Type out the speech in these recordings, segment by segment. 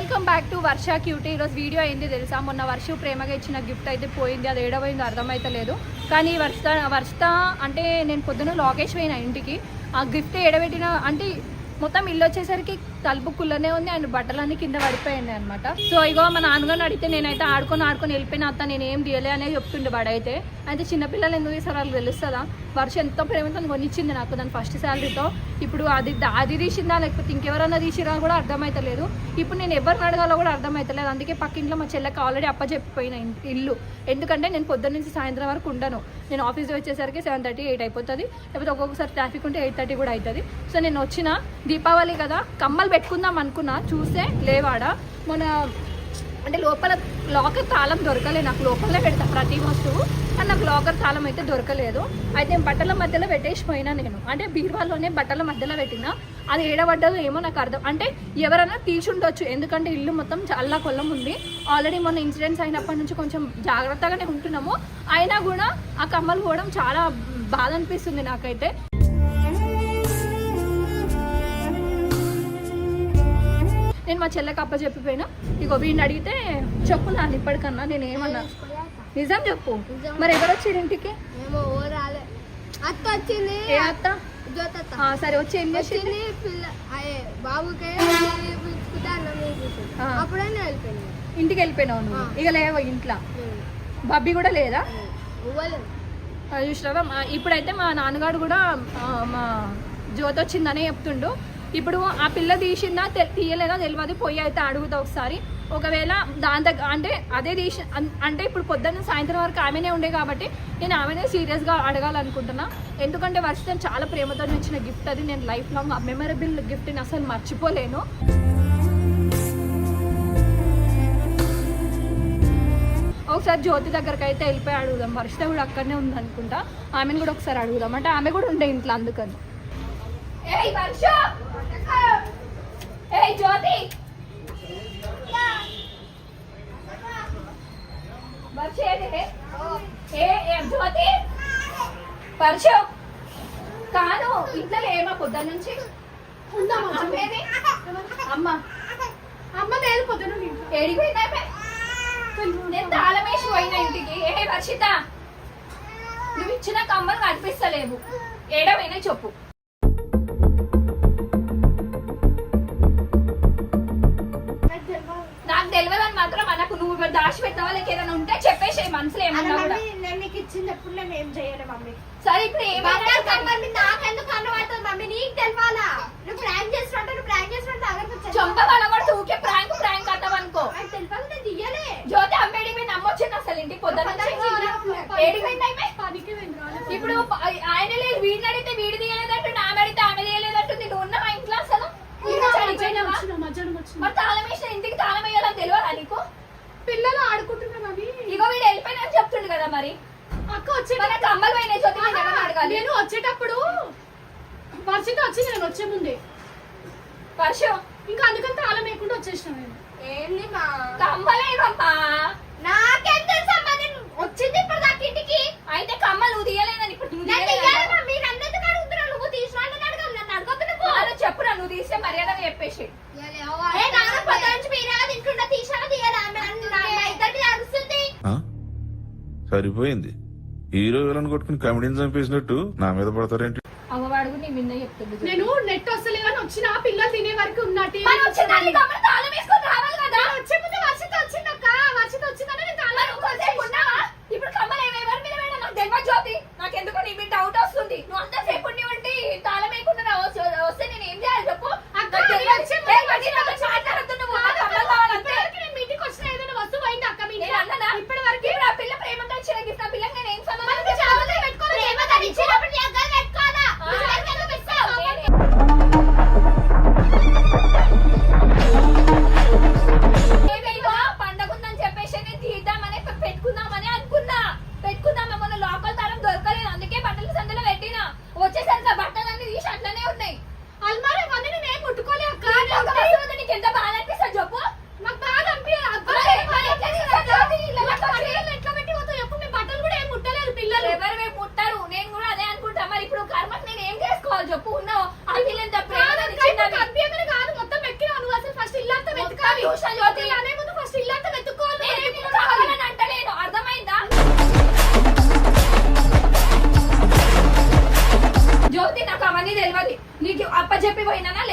Welcome back to Varsha cutie. ఈరోజు video అయింది తెలుసా? మొన్న వర్ష ప్రేమగా ఇచ్చిన గిఫ్ట్ అయితే పోయింది. అది ఏడవైంది అర్థమైతే లేదు కానీ వర్ష వర్ష అంటే నేను పొద్దున లోకేష్ పోయిన ఇంటికి. ఆ గిఫ్ట్ ఏడబెట్టిన అంటే మొత్తం ఇల్లు వచ్చేసరికి తలుపు కుల్లనే ఉంది అండ్ బట్టలన్నీ కింద పడిపోయింది అనమాట సో ఇగో మా నాన్నగారిని అడిగితే నేనైతే ఆడుకొని ఆడుకొని వెళ్ళిపోయిన అత్త నేను ఏం తీయలే అనేది చెప్తుండే వాడైతే. అయితే చిన్నపిల్లలు ఎందుకు తీసారు వాళ్ళకి తెలుస్తుందా? వర్ష ఎంతో ప్రేమతో కొనిచ్చింది నాకు దాని ఫస్ట్ శాలరీతో. ఇప్పుడు అది అది తీసిందా లేకపోతే ఇంకెవరన్నా తీసిరా కూడా అర్థమవుతలేదు ఇప్పుడు నేను ఎవరిని అడగాలో కూడా అర్థమవుతలేదు అందుకే పక్కింట్లో మా చెల్లెకి ఆల్రెడీ అప్పచెప్పిపోయిన ఇల్లు. ఎందుకంటే నేను పొద్దున్న నుంచి సాయంత్రం వరకు ఉండను. నేను ఆఫీస్కి వచ్చేసరికి సెవెన్ థర్టీ ఎయిట్ అయిపోతుంది. లేకపోతే ఒక్కొక్కసారి ట్రాఫిక్ ఉంటే ఎయిట్ థర్టీ కూడా అవుతుంది సో నేను వచ్చిన దీపావళి కదా కమ్మలు పెట్టుకుందాం అనుకున్నా చూస్తే లేవాడ? మన అంటే లోపల లాకర్ తాళం దొరకలేదు నాకు లోపలనే పెడతా ప్రతి వస్తువు కానీ నాకు లాకర్ తాళం అయితే దొరకలేదు. అయితే బట్టల మధ్యలో పెట్టేసిపోయినా నేను. అంటే బీరువాలోనే బట్టల మధ్యలో పెట్టినా. అది ఏడబడ్డదో ఏమో నాకు అర్థం అంటే ఎవరైనా తీసుండొచ్చు ఎందుకంటే ఇల్లు మొత్తం చాలా కొల్లం ఉంది. ఆల్రెడీ మొన్న ఇన్సిడెంట్స్ అయినప్పటి నుంచి కొంచెం జాగ్రత్తగానే ఉంటున్నాము. అయినా కూడా ఆ కమ్మలు పోవడం చాలా బాధ అనిపిస్తుంది నాకైతే. మా చెల్లెకి అప్ప చెప్పిపోయినా ఇగో వీడిని అడిగితే చెప్పు నాన్న ఇప్పటికన్నా నేను ఏమన్నా నిజం చెప్పు. మరి ఎవరు వచ్చారు ఇంటికి? అత్త వచ్చింది. ఏ అత్త? సరే వచ్చి ఏం చేసింది? బాబుకే. అప్పుడే వెళ్ళిపోయింది. ఇంటికి వెళ్ళిపోయినావు నువ్వు. ఇక లేవు ఇంట్లో? బబ్బీ కూడా లేదా? చూసినావా? ఇప్పుడైతే మా నాన్నగారు కూడా మా జ్యోతి వచ్చిందనే చెప్తుండు. ఇప్పుడు ఆ పిల్ల తీసిందా తె- తీయలేదా తెలియదు పొయ్యి అయితే అడుగుతా ఒకసారి. ఒకవేళ దాని దగ్గర అంటే అదే తీసి అన్- అంటే ఇప్పుడు పొద్దున్న సాయంత్రం వరకు ఆమెనే ఉండే కాబట్టి నేను ఆమెనే సీరియస్గా అడగాలనుకుంటున్నా. ఎందుకంటే వర్షం చాలా ప్రేమతో ఇచ్చిన గిఫ్ట్ అది. నేను లైఫ్ లాంగ్ మెమరబుల్ గిఫ్ట్ని అసలు మర్చిపోలేను. ఒకసారి జ్యోతి దగ్గరకు అయితే వెళ్ళిపోయి అడుగుదాం. వర్షిత కూడా అక్కడనే ఉంది అనుకుంటా ఆమెను కూడా ఒకసారి అడుగుదాం. అంటే ఆమె కూడా ఉండే ఇంట్లో అందుకని. ఏయ్ వర్ష! ఏయ్ జ్యోతి! జ్యోతి! వర్ష కాను ఇంట్లో లేమా పొద్దున్న నుంచి? అమ్మ ఏది? అమ్మ. అమ్మ లేదు పొద్దున ఏడిపోయిందా? నేను తాళం వేసి పోయిన ఇంటికి. ఏ వర్షిత నువ్వు ఇచ్చిన కమ్మలు కనిపిస్తలేవు. ఏడవైనా చెప్పు. నువ్వు దాచి పెట్టావా లేక ఏదైనా ఉంటే చెప్పేసి మనసులో ఏమన్నా కూడా. నేను నీకు ఇచ్చింది ఎప్పుడు నేను ఏం చేయను మమ్మీ. సరే ఇప్పుడు ఏమైనా నాకెందుకు అన్నం అవుతుంది మమ్మీ? నీకు తెలవాలా? నువ్వు ప్రాంక్ చేసినట్టు నువ్వు ప్రాంక్ చేసినట్టు అగరు చొంప వలగొడితే ఊకే ప్రాంక్ ప్రాంక్ అంటావు అనుకో. తెలిపాలి నేను తీయలే. జ్యోతి అమ్మేడి మీద నమ్మొచ్చింది అసలు ఇంటికి ఏడిపోయింది ఆమె? వెళ్ళాలి ఇప్పుడు ఆయన లేదు వీడిని అడిగితే వీడి తీయలేదంటు నా అడిగితే ఆమె తీయలేదంటుంది నువ్వు ఉన్న మా ఇంట్లో అసలు? మరి తాళం వేసిన ఇంటికి తాళం వేయాలని తెలియదా నీకు పిల్లలు ఆడుకుంటున్నారు అవి ఇగో వీడు వెళ్ళిపోయినా అని చెప్తుండు కదా మరి అక్క వచ్చే మన కమ్మలు పోయిన చోటు నేను వచ్చేటప్పుడు వర్షిత వచ్చింది నేను వచ్చే ముందే. వర్షం ఇంకా అందుకని తాళం వేయకుండా వచ్చేసిన నేను. ఏంది మా? కమ్మలేవమ్మా నాకేం తెలుసమ్మా నేను వచ్చింది ఇప్పుడు దాకా ఇంటికి. అయితే కమ్మలు నువ్వు తీయలేదని ఇప్పుడు నువ్వు మీరు నువ్వు తీసినా నన్ను అడగాలి నన్ను అడగొద్దు నువ్వు. అలా చెప్పురా నువ్వు తీసే మర్యాదగా చెప్పేసి. ఏ నాన్న పొద్దు నుంచి మీరే కదా ఇంట్లో తీసారా తీయరా? ఆమె అన్న- నా ఇద్దరిని అరుస్తుంది. ఆ? సరిపోయింది. హీరో విలన్ కొట్టుకుని కమెడీని చంపేసినట్టు నా మీద పడతారేంటి? అవ్వవాడు నీ మిన్న చెప్తుంది నేను నెట్ వస్తలేదని వచ్చిన పిల్లలు తినే వరకు ఉన్నట్టు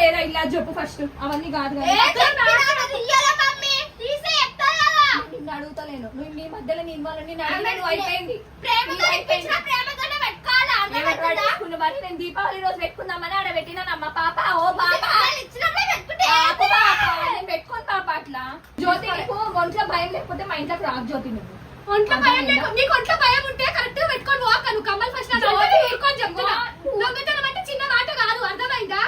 లేదా ఇలా చెప్పు ఫస్ట్ అవన్నీ కాదు అడుగుతలేను నువ్వు నీ మధ్యలో అడిగినా నువ్వు అయిపోయింది. మరి నేను దీపావళి రోజు పెట్టుకుందామని ఆడ పెట్టినానమ్మ పాప ఓ పాప. నేను పెట్టుకోను పాప అట్లా. జ్యోతి నీకు ఒంట్లో భయం లేకపోతే మా ఇంట్లోకి రాకు జ్యోతి నువ్వు. ఒంట్లో భయం నీకు ఒంట్లో భయం ఉంటే కరెక్ట్ పెట్టుకొని పోక నువ్వు కమ్మలు ఫస్ట్ చెప్తున్నా. దొంగతనం అంటే చిన్న మాట కాదు. అర్థమైందా?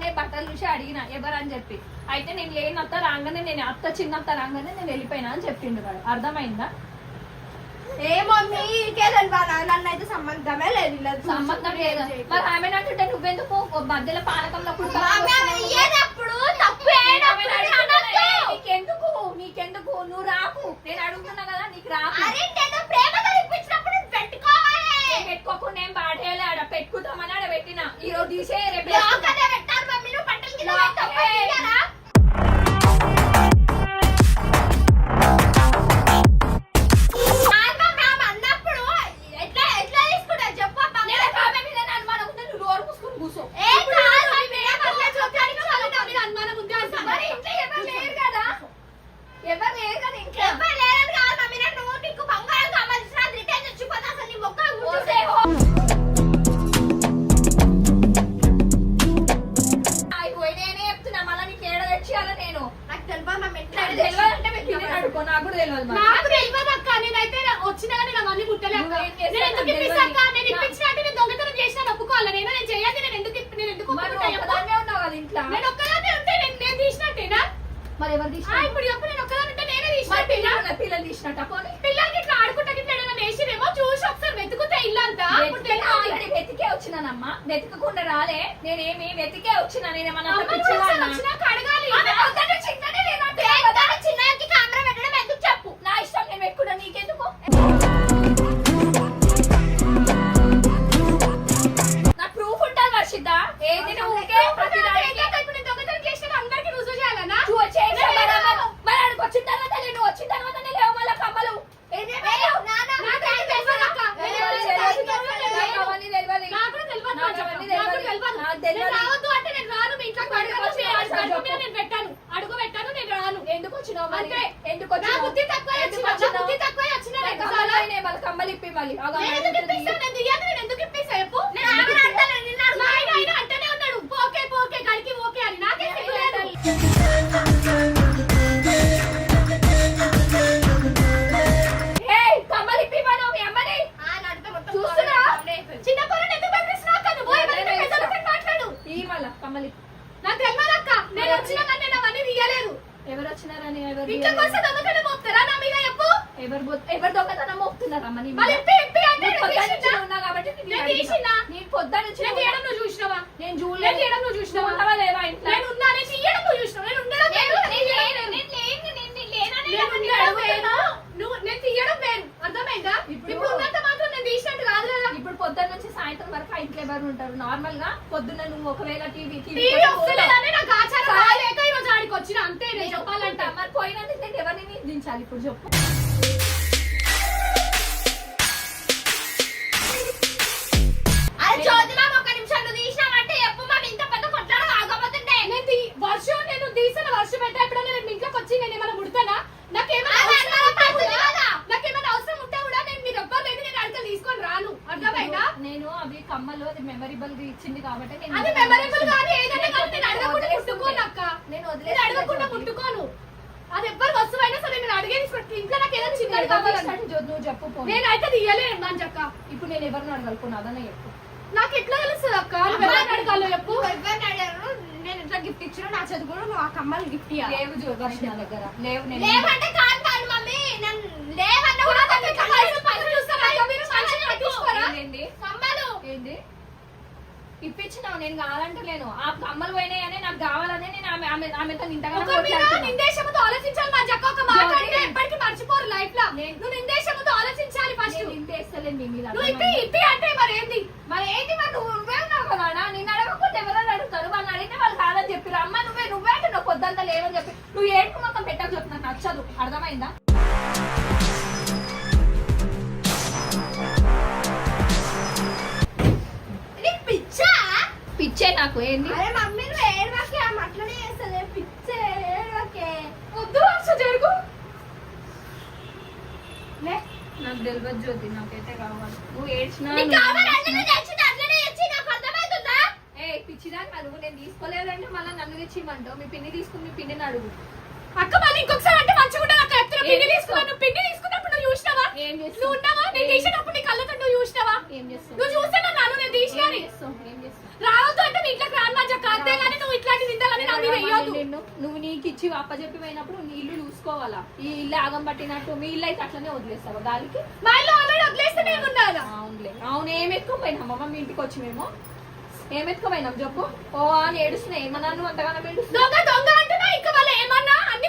రాగానే బట్టలు చూసి అడిగిన ఎవరని చెప్పి? అయితే నేను లేని అత్త రాగానే నేను అత్త చిన్న అత్త రాగానే నేను వెళ్ళిపోయినా అని చెప్పిండు వాడు. అర్థమైందా? ఏ మమ్మీ ఇకే నన్ను అయితే సంబంధమే లేదు. సంబంధం లేదు? మరి ఆమె అంటుంటే నువ్వెందుకు మధ్యలో తప్పు అనొద్దు. "ఏయ్, నీకెందుకు నీకెందుకు? నువ్వు రాకు. నేను అడుగుతున్నా కదా నీకు రాకు నేను ప్రేమతో ఇప్పించినప్పుడు నువ్వు పెట్టుకోవాలి నేను పెట్టుకోకుండా ఏం పాడేయాలి ఆడ? పెట్టుకుందామని ఆడ పెట్టిన. ఈ రోజు తీసే రేపు అడుకో నాకు కూడా తెలియదు. నాకు తెలియదు అక్క. నేనైతే వచ్చినా కానీ నాకు అన్ని చేస్తావు నేను ఎందుకు ఇప్పిస్తా అక్క. నేను ఇప్పించిన అంటే నేను దొంగతనం చేసిన ఒప్పుకోవాలి? నేను నేను చేయాలి? నేను ఎందుకు నేను ఎందుకు ఉన్నావు కదా ఇంట్లో. నేను ఒక్కదాన్ని ఉంటే నేను నేను తీసినట్టేనా? మరి ఎవరు తీసిన ఇప్పుడు చెప్పు నేను ఒక్కదాన్ని ఉంటే నేనే తీసినట్టేనా? పిల్లలు పిల్లలు తీసినట్ట? పోనీ. పిల్లలకి ఇట్లా ఆడుకుంటా ఇట్లా వేసిరేమో చూసి ఒకసారి వెతికే వెతికే వచ్చినానమ్మా. వెతకకుండా రాలే. నేనేమి వెతికే వచ్చినా నేనేమన్నా కమ్మలు ఇప్పి ఎవరు దొంగతనం మోపుతున్నారమ్మా నీ మీద? మళ్ళీ ఇప్పి ఇప్పి అంటే నువ్వు నేను పొద్దున్న నుంచి తీసినా? ఉన్నా కాబట్టి నేను నేను అడిగినా. తీసినా? నేను పొద్దున్న నుంచి నేను ఉన్నా. తీయడం నువ్వు చూసినావా? నేను నేను చూడలేదు తీయడం నువ్వు చూసినావా? ఉన్నావా లేవా ఇంట్లో? నేను ఉన్నా నేను తీయడం నువ్వు చూసినావు? నేను ఉండడం నేను. నేను లేను, నేను నేను- నేను నేను కదా ఉండడం. నువ్వు నేను తీయడం అర్థమైందా? ఇప్పుడు- ఇప్పుడు ఉన్నంత మాత్రం నేను తీసినట్టు కాదు కదా. ఇప్పుడు పొద్దున్న నుంచి సాయంత్రం వరకు ఆ ఇంట్లో ఎవరు ఉంటారు? నార్మల్గా పొద్దున్న నువ్వు ఒకవేళ టీవీ టీవీ వస్తలేదని నాకు ఆచారం రాలేక ఈరోజు ఆడికి వచ్చిన. అంతే నేను చెప్పాలంటే. మరి పోయినందుకు నేను ఎవరిని నిందించాలి? ఇప్పుడు చెప్పు. ఇప్పుడు నేను ఎవరిని అడగలుకున్నా? అదనే చెప్పు. నాకు ఎట్లా తెలుస్తుంది అక్క? ఎవరిని అడగాలో చెప్పు. ఎవరిని అడిగారు నేను ఇంట్లో గిఫ్ట్ ఇచ్చిన నా చదువు కూడా నువ్వు ఆ కమ్మలు గిఫ్ట్ ఇవ్వాలి లేవు జో- వర్ష నా దగ్గర. లేవు నేను లేవంటే కాదు కాదు మమ్మీ. నన్ను లేవన్నా కూడా పైసలు చూస్తారా మీరు మనిషిని పట్టించుకోరా ఏంది? కమ్మలు. ఏంది? ఇప్పించినావు నేను కావాలంటలేను ఆ కమ్మలు పోయినాయని నాకు కావాలనే నేను ఆమె ఆమె ఆమెతో నిందేశముతో ఆలోచించాలి మా జక్క ఒక మాట అంటే ఎప్పటికీ మర్చిపోరు లైఫ్లో. నువ్వు ఆలోచించాలి ఫస్ట్ ఇంతేస్తలేదు నీ మీద నువ్వు ఇప్పి ఇప్పి అంటే మరి ఏంది మరి ఏంటి మరి నువ్వు నువ్వే ఉన్నావు కదా నిన్ను ఎవరైనా అడుగుతారు? వాళ్ళని అడిగితే వాళ్ళు కాదని చెప్పి అమ్మ నువ్వే నువ్వే అంటే నువ్వు పొద్దంతా లేవని చెప్పి నువ్వు ఏడుపు మొత్తం పెట్టకు నాకు నచ్చదు. అర్థమైందా? పిచ్చే నాకు ఏంది? అరే మమ్మీ నువ్వు ఏడవకే ఆమె అట్లనే చేస్తుంది పిచ్చే ఏడవకే వద్దు అసలు జరుగు. లే నాకు తెలియదు జ్యోతి నాకైతే కావాలి. నువ్వు ఏడ్చినా నీకు అట్లనే నాకు అర్థమవుతుందా ఏ పిచ్చిదాన్ని అడుగు నేను తీసుకోలేదంటే మళ్ళీ నన్ను తెచ్చిమంటావు మీ పిన్ని తీసుకుని మీ పిన్నిని అడుగు. అక్క మళ్ళీ ఇంకొకసారి అంటే మంచిగా ఉంటుంది అక్క. ఎత్తున పిండి ఏం తీసుకున్నా నువ్వు పిండి తీసుకున్నప్పుడు నువ్వు చూసినావా ఏం చేస్తావు? నువ్వు ఉన్నావా? నేను ఏం- తీసేటప్పుడు నీ కళ్ళతో నువ్వు చూసినావా? ఏం చేస్తావు? నువ్వు చూస్తే నన్ను నేను తీసినా ఏం చేస్తావు? ఏం చేస్తావు? రావద్దు అంటే మీ ఇంట్లోకి రాను మా జక్క అంతే కానీ నువ్వు ఇట్లాంటి నిందాలని నా మీద వేయొద్దు. నిన్ను? నువ్వు నీకు ఇచ్చి అప్పచెప్పి పోయినప్పుడు నీ ఇల్లు చూసుకోవాలా? ఈ ఇల్లు ఆగం పట్టినట్టు మీ ఇల్లు అయితే అట్లనే వదిలేస్తావా గాలికి? మా ఇల్లు ఆల్రెడీ వదిలేస్తే మేము ఉండాలా అవునులే. అవును ఏం ఎత్తుకోపోయినాం అమ్మ మీ ఇంటికి వచ్చి మేము ఏం ఎత్తుకోపోయినాం చెప్పు? ఓ అని ఏడుస్తున్నాయి ఏమన్నా నువ్వు అంతగానో ఏడుస్తున్నావు? దొంగ దొంగ అంటున్నా. ఇంకా వాళ్ళు ఏమన్నా? అన్ని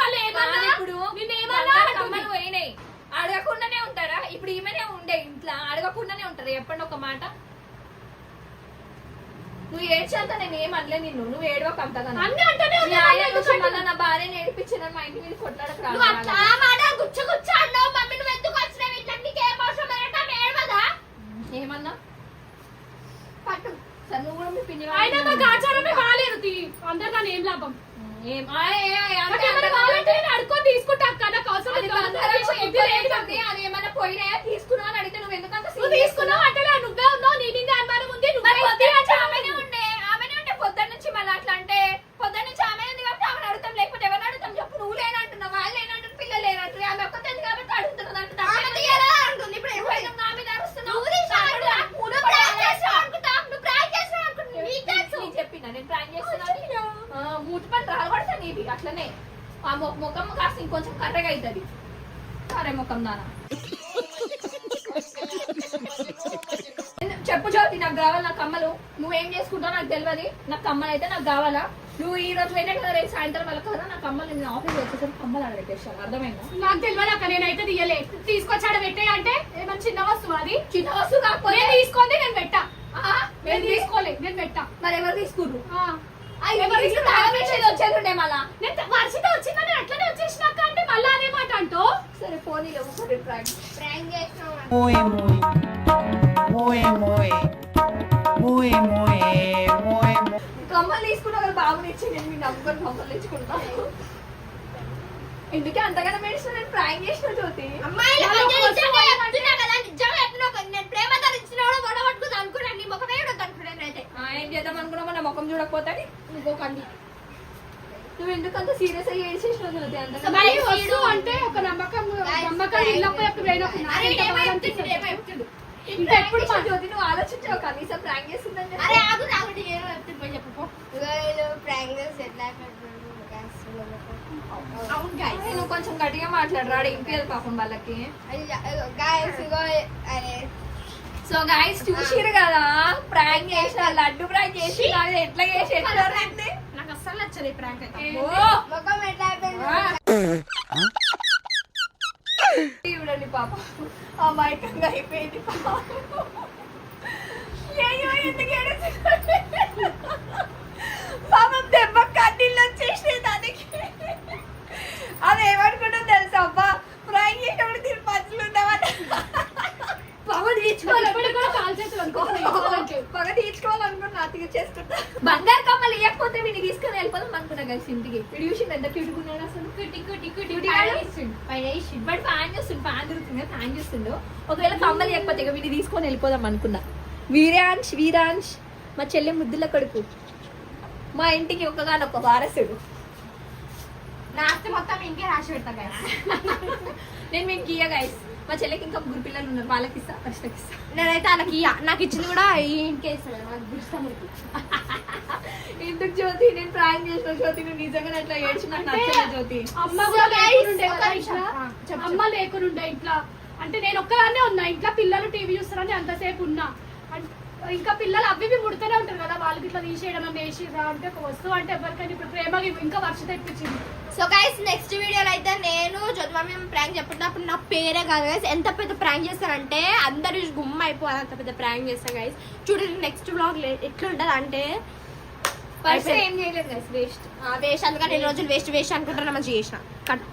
వాళ్ళు ఏమన్నా? ఇప్పుడు నిన్ను ఏమన్నా పోయినాయి. అడగకుండానే ఉంటారా? ఇప్పుడు ఈమెనే ఉండే ఇంట్లో. అడగకుండానే ఉంటారు? చెప్పండి ఒక మాట? నువ్వు ఏడ్చేంత నేను ఏం అనలే నిన్ను. నువ్వు ఏడవక అంతగా. మళ్ళా నా భార్యని ఏడిపించిన మా ఇంటి మీద కొట్లాడకు నీకు ఏమన్నా? పట్టు. సరే నువ్వు కూడా మీ పిన్ని అయినా మాకు ఆచారమే బాగాలేదు అందరు దాని ఏం లాభం? అడుక్కొని తీసుకుంటా అక్క నాకు అవసరం అది లేదు. బంగారం తీసి ఎక్కువ ఇవ్వలేదు రేటు నాకు. ఉంది. అది ఏమైనా పోయినాయా తీసుకున్నావు అని అడిగితే నువ్వు ఎందుకంత తీసుకున్నావు అంటే నువ్వే ఉన్నావు నీ అనుమానం ఉంది ఆమెనే ఉండే ఆమెనే ఉంటే పొద్దున్న నుంచి మళ్ళీ అట్లా అంటే పొద్దున్న నుంచి ఆమె ఉంది కాబట్టి ఆమెను అడుగుతాం లేకపోతే ఎవరిని అడుగుతాం చెప్పు నువ్వు లేనంటున్నావు వాళ్ళు లేనంటున్నారు పిల్లలు లేనంటారు ఆమె ఒక్కతే ఉంది కాబట్టి అడుగుతున్నది ఆమె అంటుంది ఇప్పుడు నువ్వు ఏమైంది? ఎందుకు నా మీద అరుస్తున్నావు? నువ్వు ప్రాంక్ అనుకుంటా. ప్రాంక్ నేను ప్రాంక్ చేస్తున్నాను మూతి పని రాలబడతా నీది అట్లనే. ఆ ముఖం కాస్త ఇంకొంచెం కర్రగా అవుతుంది సరే ముఖం దానా చెప్పు జ్యోతి నాకు కావాలి నా కమ్మలు. నువ్వేం చేసుకుంటావు నాకు తెలియదు నాకు కమ్మలు అయితే నాకు కావాలా? నువ్వు ఈ రోజు పోయినా కదా రేపు సాయంత్రం వాళ్ళ కదా నా కమ్మలు నేను ఆఫీస్ వచ్చేసరికి కమ్మలు అడగేసాను అర్థమైందా? నాకు తెలియదు అక్క నేనైతే తీయలే. తీసుకొచ్చాడ పెట్టే అంటే ఏమన్నా చిన్న వస్తువు అది? చిన్న వస్తువు కాకపోతే నేను తీసుకుంది నేను పెట్టా. నేను తీసుకోలే నేను పెట్టా. మరి ఎవరు తీసుకుర్రు వచ్చేది మళ్ళా? నేను వర్షిత వచ్చిందా నేను అట్లనే వచ్చేసినాక అంటే మళ్ళీ అదే మాట అంటూ? సరే పోనీ ఒకటి ప్రాంక్ ప్రాంక్ muy. కమ్మలు తీసుకున్నా కదా బాబుని ఇచ్చి నేను మీ నమ్ముకొని కమ్మలు తెచ్చుకుంటా ఇందుకే అంతగానో మెడిసిన్ నేను ప్రాంక్ చేసిన జ్యోతి? అమ్మాయిల వాళ్ళు మధ్య ఒక నిజంగా వస్తువు చెప్తున్నా కదా నిజంగా చెప్తున్నా ఒక- నేను ప్రేమతో ఇచ్చినవాడు గొడవ పట్టుకుని అనుకున్నాను నీ ముఖమే ఉండదు అనుకున్నాను అయితే. ఆ, ఏం చేద్దాం అనుకున్నామో నా ముఖం చూడకపోతాడు. ఇంకో కండి నువ్వు ఎందుకంత సీరియస్ అయ్యి మరి వస్తువు అంటే ఒక నమ్మకం నమ్మకం ఇళ్ళప్పుడు ఎప్పుడు. ఇంకా ఎప్పుడు మా జ్యోతి నువ్వు ఆలోచించావు? కనీసం ప్రాంక్ చేస్తుందని. అరే ఆగు ఆగుండి ఏమో చెప్తుండు పోయి చెప్పు. ప్రాంక్ చేసి ఎట్లా అవును. అరే, నువ్వు కొంచెం గట్టిగా మాట్లాడు. రాడు ఇంపియదు పాపం వాళ్ళకి? ఇగో, అరే సో గాయస్ చూసిరు కదా? ప్రాంక్ చేసిన లడ్డు ప్రాంక్ చేసి అది ఎట్లా చేసి ఎట్లా నాకు అస్సలు నచ్చదు ఈ ప్రాంక్ అయితే. ముఖం ఎట్లా అయిపోయింది. చూడండి పాప. అమాయకంగా అయిపోయింది పాప? పాపం దెబ్బ కన్నీళ్ళు వచ్చేసినాయి దానికి అది పగ తీర్చుకోవాలనుకున్నా అతిగా చేసుకుంటా బంగారు కమ్మలు ఇవ్వకపోతే వీడిని తీసుకొని వెళ్ళిపోదాం అనుకున్నా కలిసి ఇంటికి వీడు చూసి ఎంత క్యూట్ ఉన్నాడు అసలు బట్ ఫ్యాన్ చూస్తుండు ఫ్యాన్ తిరుగుతుంది ఫ్యాన్ చూస్తుండు ఒకవేళ కమ్మలు లేకపోతే ఇక వీడిని తీసుకొని వెళ్ళిపోదాం అనుకున్నా వీరాంశ్ వీరాంశ్ మా చెల్లె ముద్దుల కొడుకు. మా ఇంటికి ఒకగానొక వారసుడు. నా ఆస్తి మొత్తం ఇంకే రాసి పెడతా guys. నేను మీకు గీయ గైస్ మా చెల్లెకి ఇంకా ముగ్గురు పిల్లలు ఉన్నారు. వాళ్ళకి ఇస్తా ఫస్ట్ ఇస్తా నేనైతే వాళ్ళకి ఇయ్య. నాకు ఇచ్చింది కూడా ఈ ఇంటికే ఇస్తాను నాకు గుర్తాను ఎందుకు జ్యోతి? నేను ప్రాంక్ చేసిన జ్యోతి నువ్వు నిజంగా అట్లా ఏడ్చి నాకు నచ్చలేదు జ్యోతి. అమ్మ అమ్మ లేకునుండే ఇంట్లో. అంటే నేను ఒక్కదాన్నే ఉన్నా. ఇంట్లో పిల్లలు టీవీ చూస్తారని అంతసేపు ఉన్నా. ఇంకా పిల్లలు అవి ఇవి ముడుతూనే ఉంటారు కదా వాళ్ళకి ఇట్లా తీసేయడం అని వేసిరా అంటే ఒక వస్తువు అంటే ఎవరికైనా ఇప్పుడు ప్రేమగా ఇంకా వర్ష తెప్పించింది. సో గైస్ నెక్స్ట్ వీడియోలో అయితే నేను జ్యోతిమా ప్రాంక్ చెప్పుకున్నప్పుడు నా పేరే కాదు గైస్ ఎంత పెద్ద ప్రాంక్ చేస్తానంటే అందరూ గుమ్మ అయిపోవాలి అంత పెద్ద ప్రాంక్ చేస్తాను గైస్ చూడండి నెక్స్ట్ బ్లాగ్ ఎట్లా ఉంటుంది అంటే ఫస్ట్ ఏం చేయలేదు గైస్ వేస్ట్ వేస్ట్ అందుకని నేను రోజులు వేస్ట్ వేస్ట్ అనుకుంటున్నా మంచిగా చేసిన. కట్